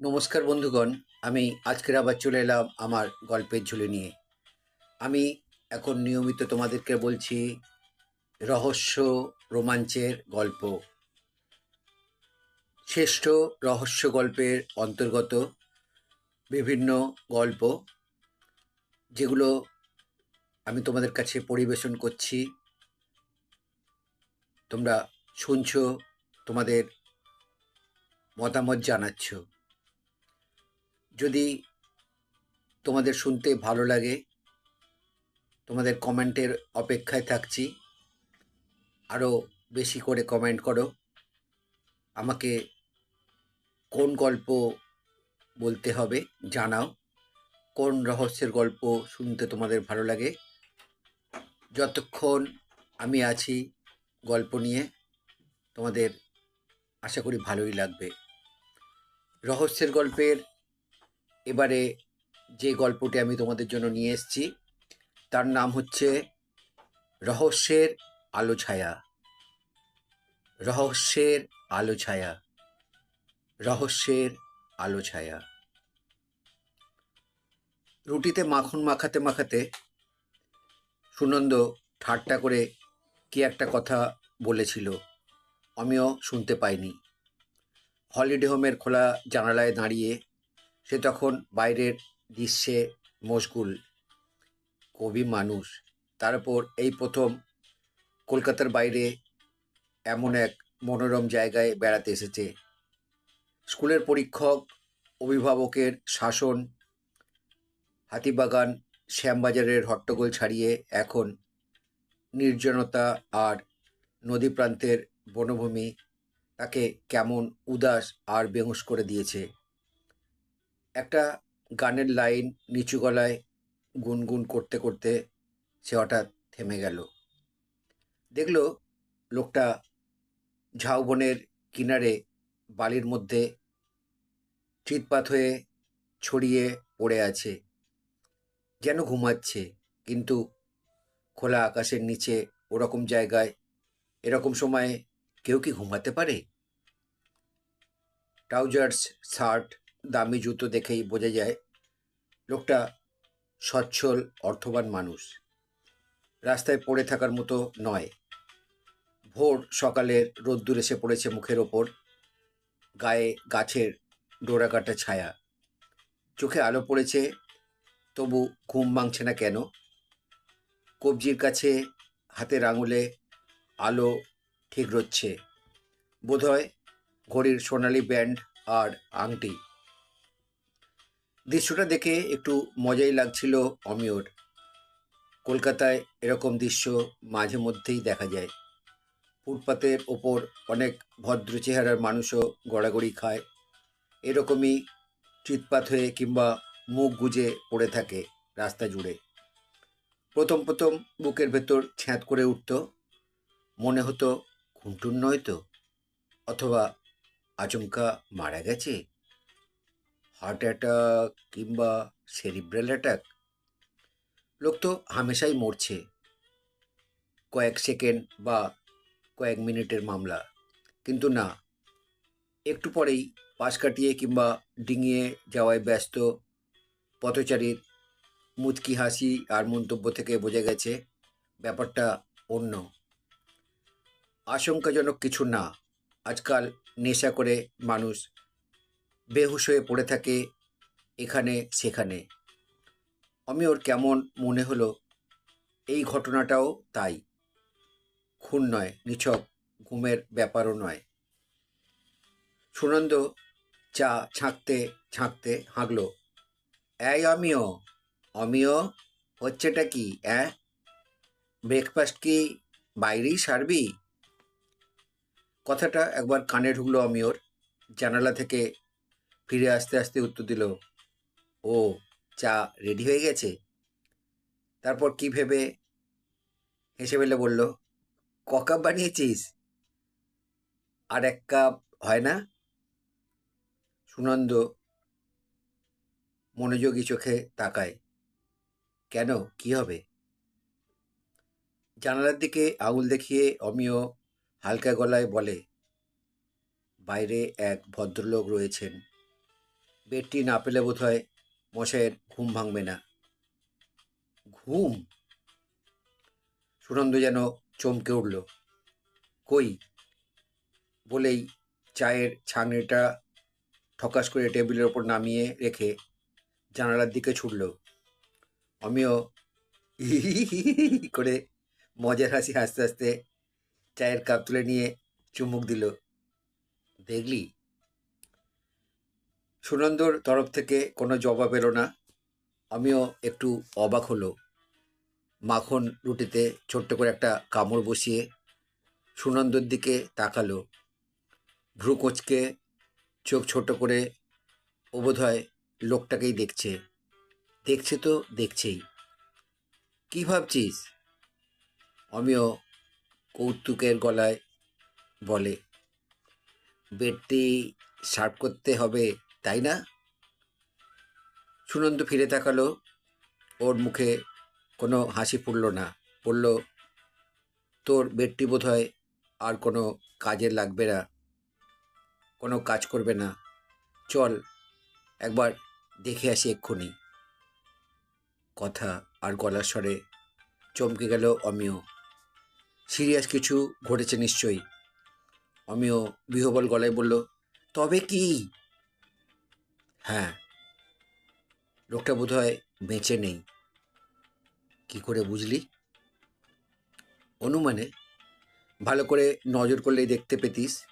নমস্কার বন্ধুগণ, আমি আজকের আবার চলে এলাম আমার গল্পের ঝুলি নিয়ে। আমি এখন নিয়মিত তোমাদেরকে বলছি রহস্য রোমাঞ্চের গল্প। শ্রেষ্ঠ রহস্য গল্পের অন্তর্গত বিভিন্ন গল্প, যেগুলো আমি তোমাদের কাছে পরিবেশন করছি। তোমরা শুনছো, তোমাদের মতামত জানাচ্ছ। যদি তোমাদের শুনতে ভালো লাগে, তোমাদের কমেন্টের অপেক্ষায় থাকছি আরও বেশি করে কমেন্ট করো। আমাকে কোন গল্প বলতে হবে জানাও। কোন রহস্যের গল্প শুনতে তোমাদের ভালো লাগে। যতক্ষণ আমি আছি গল্প নিয়ে, তোমাদের আশা করি ভালোই লাগবে। রহস্যের গল্পের এবারে যে গল্পটি আমি তোমাদের জন্য নিয়ে এসেছি, তার নাম হচ্ছে রহস্যের আলো ছায়া। রহস্যের আলো ছায়া। রহস্যের আলো ছায়া। রুটিতে মাখন মাখাতে মাখাতে সুনন্দ ঠাট্টা করে কি একটা কথা বলেছিল, আমিও শুনতে পাইনি। হলিডে হোমের খোলা জানালায় দাঁড়িয়ে সে তখন বাইরের দৃশ্যে মশগুল কবি মানুষ। তার উপর এই প্রথম কলকাতার বাইরে এমন এক মনোরম জায়গায় বেড়াতে এসেছে। স্কুলের পরীক্ষক, অভিভাবকের শাসন, হাতিবাগান, শ্যামবাজারের হট্টগোল ছাড়িয়ে এখন নির্জনতা আর নদী প্রান্তের বনভূমি তাকে কেমন উদাস আর বেহুশ করে দিয়েছে। একটা গানের লাইন নিচু গলায় গুনগুন করতে করতে সে হঠাৎ থেমে গেল। দেখল লোকটা ঝাউবনের কিনারে বালির মধ্যে চিৎপাত হয়ে ছড়িয়ে পড়ে আছে। যেন ঘুমাচ্ছে, কিন্তু খোলা আকাশের নিচে ওরকম জায়গায়, এরকম সময়ে কেউ কি ঘুমাতে পারে? ট্রাউজার্স, শার্ট দামি জুতো দেখেই বোঝা যায়, লোকটা সচ্ছল, অর্থবান মানুষ। রাস্তায় পড়ে থাকার মতো নয়। ভোর সকালের রোদ্দুর এসে পড়েছে মুখের ওপর, গায়ে গাছের ডোরাকাটা ছায়া। চোখে আলো পড়েছে, তবু ঘুম ভাঙছে না কেন? কবজির কাছে হাতের আঙুলে আলো ঠিক রচ্ছে বোধহয় ঘড়ির সোনালি ব্যান্ড আর আংটি। দৃশ্যটা দেখে একটু মজাই লাগছিল অমিয়র। কলকাতায় এরকম দৃশ্য মাঝে মধ্যেই দেখা যায়। ফুটপাতের ওপর অনেক ভদ্র চেহারার মানুষও গড়াগড়ি খায়। এরকমই চিৎপাত হয়ে কিংবা মুখ গুজে পড়ে থাকে রাস্তা জুড়ে। প্রথম প্রথম বুকের ভেতর ছ্যাঁত করে উঠত। মনে হতো, খুন্টুর নয় তো? অথবা, আচমকা মারা গেছে? হার্ট অ্যাটাক কিংবা সেরিব্রাল অ্যাটাক লোক তো হামেশাই মরছে। কয়েক সেকেন্ড বা কয়েক মিনিটের মামলা। কিন্তু না, একটু পরেই পাশ কাটিয়ে কিংবা ডিঙিয়ে যাওয়ায় ব্যস্ত পথচারীর মুচকি হাসি আর মন্তব্য থেকে বোঝা গেছে, ব্যাপারটা অন্য। আশঙ্কাজনক কিছু না, আজকাল নেশা করে মানুষ বেহুশ হয়ে পড়ে থাকে এখানে সেখানে। আমি ওর কেমন মনে হলো, এই ঘটনাটাও তাই। খুন নয়, নিছক, ঘুমের ব্যাপারও নয়। সুনন্দ চা ছাঁকতে ছাঁকতে হাঁকলো, এই অমিও অমিও হচ্ছেটা কি, অ্যাঁ? ব্রেকফাস্ট কি বাইরেই সারবি? কথাটা একবার কানে ঢুকলো অমিওর জানালা থেকে ফিরে আসতে আসতে উত্তর দিল, ও, চা রেডি হয়ে গেছে? তারপর কি ভেবে হেসে ফেলে বলল, ক কাপ বানিয়েছিস? আর এক কাপ হয় না? সুনন্দ মনোযোগী চোখে তাকায়, কেন? কি হবে? জানালার দিকে আঙুল দেখিয়ে অমিয় হালকা গলায় বলে, বাইরে এক ভদ্রলোক রয়েছেন। বেডটি না পেলে বোধ হয় মশাইয়ের ঘুম ভাঙবে না। ঘুম? সুনন্দ যেন চমকে উঠল। কই? বলেই চায়ের ছাঁকনিটা ঠকাস করে টেবিলের ওপর নামিয়ে রেখে জানালার দিকে ছুটল। আমিও করে মজার হাসি হাসতে হাসতে চায়ের কাপ তুলে নিয়ে চুমুক দিল। দেখলি? সুনন্দর তরফ থেকে কোনো জবাব এলো না। আমিও একটু অবাক হলো। মাখন রুটিতে ছোট্ট করে একটা কামড় বসিয়ে সুনন্দর দিকে তাকালো। ভ্রু কোচকে চোখ ছোট করে ও বোধহয় লোকটাকেই দেখছে। দেখছে তো দেখছেই। কী ভাবছিস? অমিয় কৌতুকের গলায় বলে, বেডটি সার্ভ করতে হবে। তাই না? সুনন্দ ফিরে তাকালো। ওর মুখে কোনো হাসি ফুটল না। বলল, তোর বেডটি বোধ হয় আর কোনো কাজে লাগবে না। কোনো কাজ করবে না। চল, একবার দেখে আসি এক্ষুনি। কথা আর গলার স্বরে চমকে গেল অমিয়। সিরিয়াস কিছু ঘটেছে নিশ্চয়ই। অমিয় বিহবল গলায় বলল, তবে কি? হ্যাঁ। লোকটা বোধ হয় বেঁচে নেই। কি করে বুঝলি? অনুমানে ভালো করে নজর করলেই দেখতে পেতিস,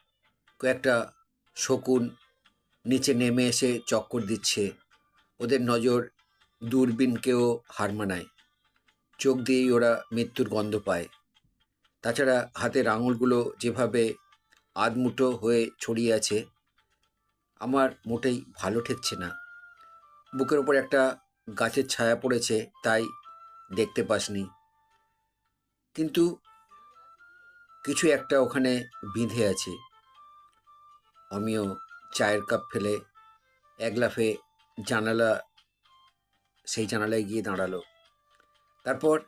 কয়েকটা শকুন নিচে নেমে এসে চক্কর দিচ্ছে। ওদের নজর দূরবীনকেও হার মানায়। চোখ দিয়েই ওরা মৃত্যুর গন্ধ পায়। তাছাড়া হাতের আঙুলগুলো যেভাবে আধমুঠো হয়ে ছড়িয়ে আছে আমার মোটেই ভালো ঠেকছে না। বুকের ওপর একটা গাছের ছায়া পড়েছে, তাই দেখতে পাসনি। কিন্তু কিছু একটা ওখানে বিঁধে আছে। আমিও চায়ের কাপ ফেলে এক লাফে জানালা, সেই জানালায় গিয়ে দাঁড়াল। তারপর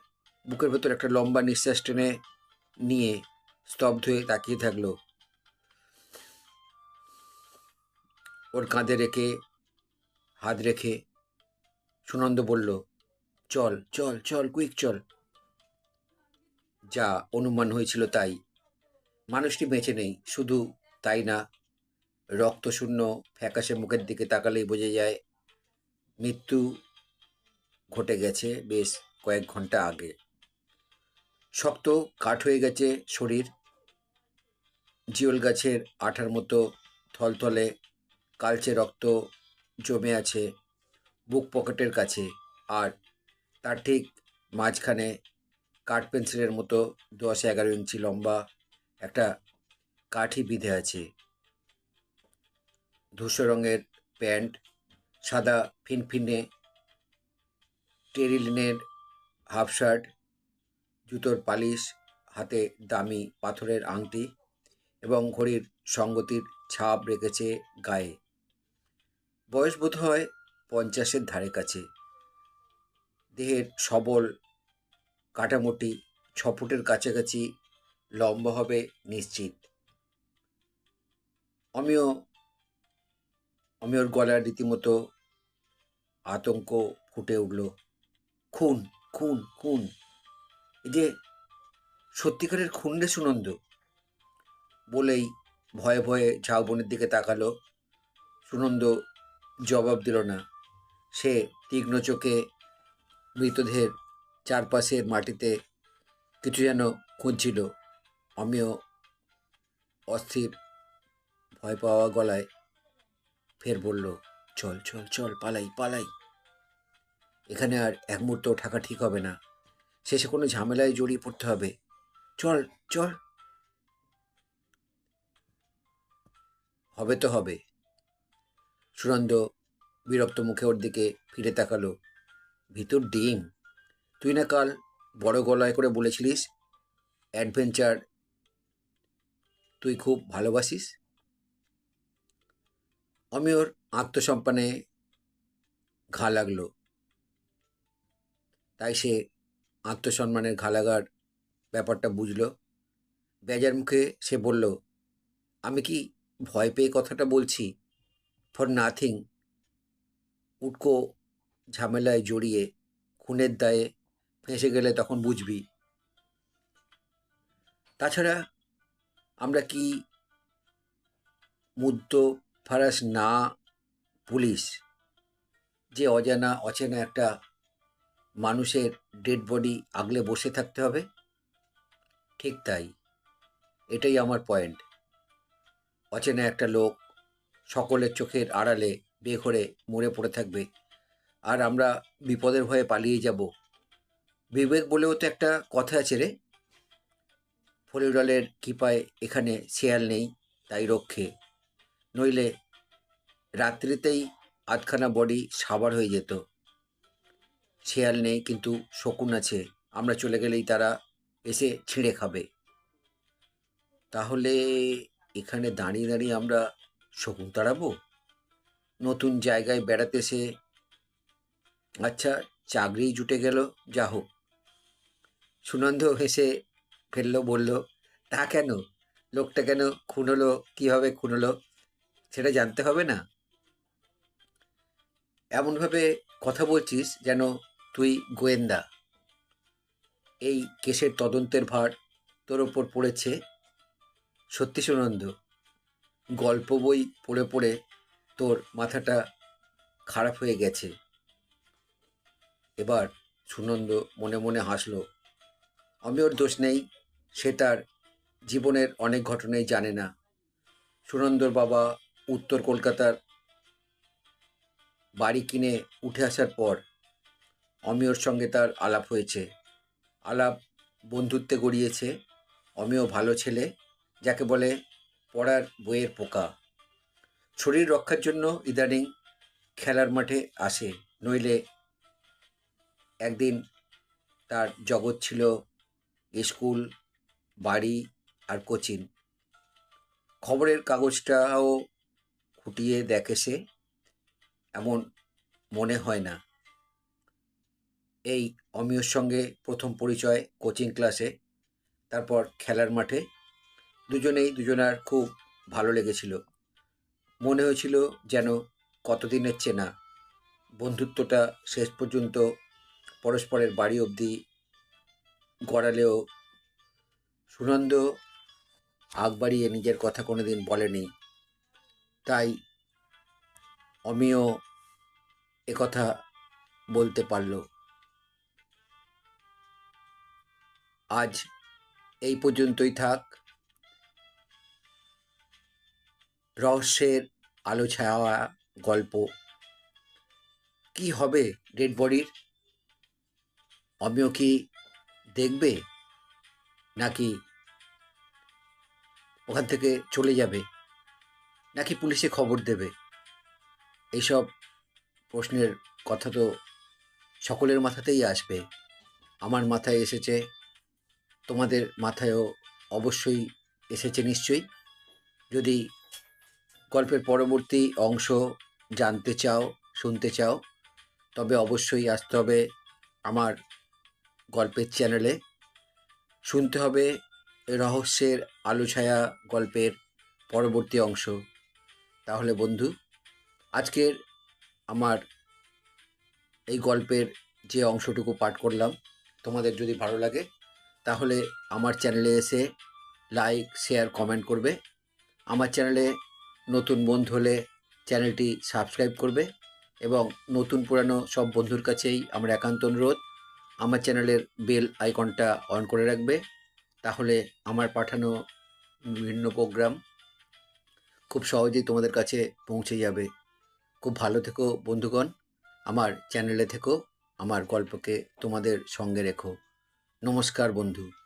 বুকের ভেতর একটা লম্বা নিঃশ্বাস টেনে নিয়ে স্তব্ধ হয়ে তাকিয়ে থাকল। ওর কাঁধে রেখে, হাত রেখে সুনন্দ বলল, চল চল চল, কুইক, চল। যা অনুমান হয়েছিল তাই। মানুষটি বেঁচে নেই, শুধু তাই না রক্তশূন্য ফ্যাকাশে মুখের দিকে তাকালেই বোঝা যায়, মৃত্যু ঘটে গেছে বেশ কয়েক ঘণ্টা আগে। শক্ত কাঠ হয়ে গেছে শরীর, জিওল গাছের আঠার মতো থলথলে কালচে রক্ত জমে আছে বুক পকেটের কাছে। আর তার ঠিক মাঝখানে কাঠ পেন্সিলের মতো দশ এগারো ইঞ্চি লম্বা একটা কাঠি বিঁধে আছে। ধূসর রঙের প্যান্ট, সাদা ফিনফিনে টেরিলিনের হাফ শার্ট, জুতোর পালিশ, হাতে দামি পাথরের আংটি এবং ঘড়ির সঙ্গতির ছাপ রেখেছে গায়ে। বয়স বোধ হয় পঞ্চাশের ধারে কাছে। দেহের সবল কাটামোটি ছ ফুটের কাছাকাছি লম্বা হবে নিশ্চিত। অমিয়, অমিয়র গলার রীতিমতো আতঙ্ক ফুটে উঠল। খুন খুন খুন। এই যে সত্যিকারের খুন রে সুনন্দ। বলেই ভয়ে ভয়ে ঝাউবনের দিকে তাকালো। সুনন্দ জবাব দিল না। সে তীক্ষ্ণ চোখে মৃতদেহের চারপাশের মাটিতে কিছু যেন খুঁজছিল। আমিও অস্থির ভয় পাওয়া গলায় ফের বলল, চল চল চল, পালাই পালাই। এখানে আর এক মুহূর্ত থাকা ঠিক হবে না। শেষে কোনো ঝামেলায় জড়িয়ে পড়তে হবে। চল চল। হবে তো হবে। সুনন্দ বিরক্ত মুখে ওর দিকে ফিরে তাকালো। ভিতর ডিম? তুই না কাল বড় গলায় করে বলেছিলিস, অ্যাডভেঞ্চার তুই খুব ভালোবাসিস? আমি ওর আত্মসম্পানে ঘা লাগল। তাই সে আত্মসম্মানের ঘা লাগার ব্যাপারটা বুঝলো। বেজার মুখে সে বলল, আমি কি ভয় পেয়ে কথাটা বলছি? ফর নাথিং উটকো ঝামেলায় জড়িয়ে, খুনের দায়ে ফেঁসে গেলে তখন বুঝবি। তাছাড়া আমরা কি মুদ্দ ফারাস না পুলিশ? যে অজানা, অচেনা একটা মানুষের ডেড বডি আগলে বসে থাকতে হবে? ঠিক তাই। এটাই আমার পয়েন্ট। অচেনা একটা লোক সকলের চোখের আড়ালে বেঘরে মরে পড়ে থাকবে। আর আমরা বিপদের ভয়ে পালিয়ে যাব। বিবেক বলেও তো একটা কথা আছে রে। ফরিডলের কিপায় এখানে শেয়াল নেই, তাই রক্ষে। নইলে রাত্রিতেই আধখানা বডি সাবার হয়ে যেত। শেয়াল নেই, কিন্তু শকুন আছে। আমরা চলে গেলেই তারা এসে ছিঁড়ে খাবে। তাহলে এখানে দাঁড়িয়ে দাঁড়িয়ে আমরা শকুন তাড়াবো? নতুন জায়গায় বেড়াতে সে আচ্ছা চাকরি জুটে গেল, যা হোক। সুনন্দ হেসে ফেলল, বলল, তা কেন? লোকটা কেন খুন হলো? কীভাবে খুন হলো? সেটা জানতে হবে না? এমনভাবে কথা বলছিস যেন তুই গোয়েন্দা। এই কেসের তদন্তের ভার তোর ওপর পড়েছে। সত্যি সুনন্দ গল্প বই পড়ে পড়ে তোর মাথাটা খারাপ হয়ে গেছে। এবার সুনন্দ মনে মনে হাসল, আমি ওর দোষ নেই, সে তার জীবনের অনেক ঘটনাই জানে না। সুনন্দর বাবা উত্তর কলকাতার বাড়ি কিনে উঠে আসার পর অমিয়র সঙ্গে তার আলাপ হয়েছে। আলাপ বন্ধুত্বে গড়িয়েছে। অমিয় ভালো ছেলে, যাকে বলে পড়ার বইয়ের পোকা। শরীর রক্ষার জন্য ইদানিং খেলার মাঠে আসে, নইলে একদিন তার জগৎ ছিল স্কুল, বাড়ি আর কোচিং খবরের কাগজটাও খুঁটিয়ে দেখে সে, এমন মনে হয় না। এই অমিয়র সঙ্গে প্রথম পরিচয় কোচিং ক্লাসে, তারপর খেলার মাঠে দুজনেই দুজনার খুব ভালো লেগেছিল। মনে হয়েছিল যেন কতদিনের চেনা। বন্ধুত্বটা শেষ পর্যন্ত পরস্পরের বাড়ি অবধি গড়ালেও সুনন্দ আগ বাড়িয়ে নিজের কথা কোনোদিন বলেনি। তাই অমিয় একথা বলতে পারল। আজ এই পর্যন্তই থাক। রহস্যের আলো ছায়া গল্প। কি হবে ডেড বডির? অমিয় কি দেখবে? নাকি ওখান থেকে চলে যাবে? নাকি পুলিশে খবর দেবে? এইসব প্রশ্নের কথা তো সকলের মাথাতেই আসবে। আমার মাথায় এসেছে, তোমাদের মাথায়ও অবশ্যই এসেছে নিশ্চয়ই। যদি গল্পের পরবর্তী অংশ জানতে চাও, শুনতে চাও, তবে অবশ্যই আসতে হবে আমার গল্পের চ্যানেলে শুনতে হবে রহস্যের আলো ছায়া গল্পের পরবর্তী অংশ। তাহলে বন্ধু, আজকের আমার এই গল্পের যে অংশটুকু পাঠ করলাম, তোমাদের যদি ভালো লাগে, তাহলে আমার চ্যানেলে এসে লাইক শেয়ার কমেন্ট করবে। আমার চ্যানেলে নতুন বন্ধু হলে চ্যানেলটি সাবস্ক্রাইব করবে এবং নতুন পুরানো সব বন্ধুর কাছেই আমার একান্ত অনুরোধ, আমার চ্যানেলের বেল আইকনটা অন করে রাখবে। তাহলে আমার পাঠানো বিভিন্ন প্রোগ্রাম খুব সহজেই তোমাদের কাছে পৌঁছে যাবে। খুব ভালো থেকো বন্ধুগণ, আমার চ্যানেলে থেকো, আমার গল্পকে তোমাদের সঙ্গে রেখো। নমস্কার বন্ধু।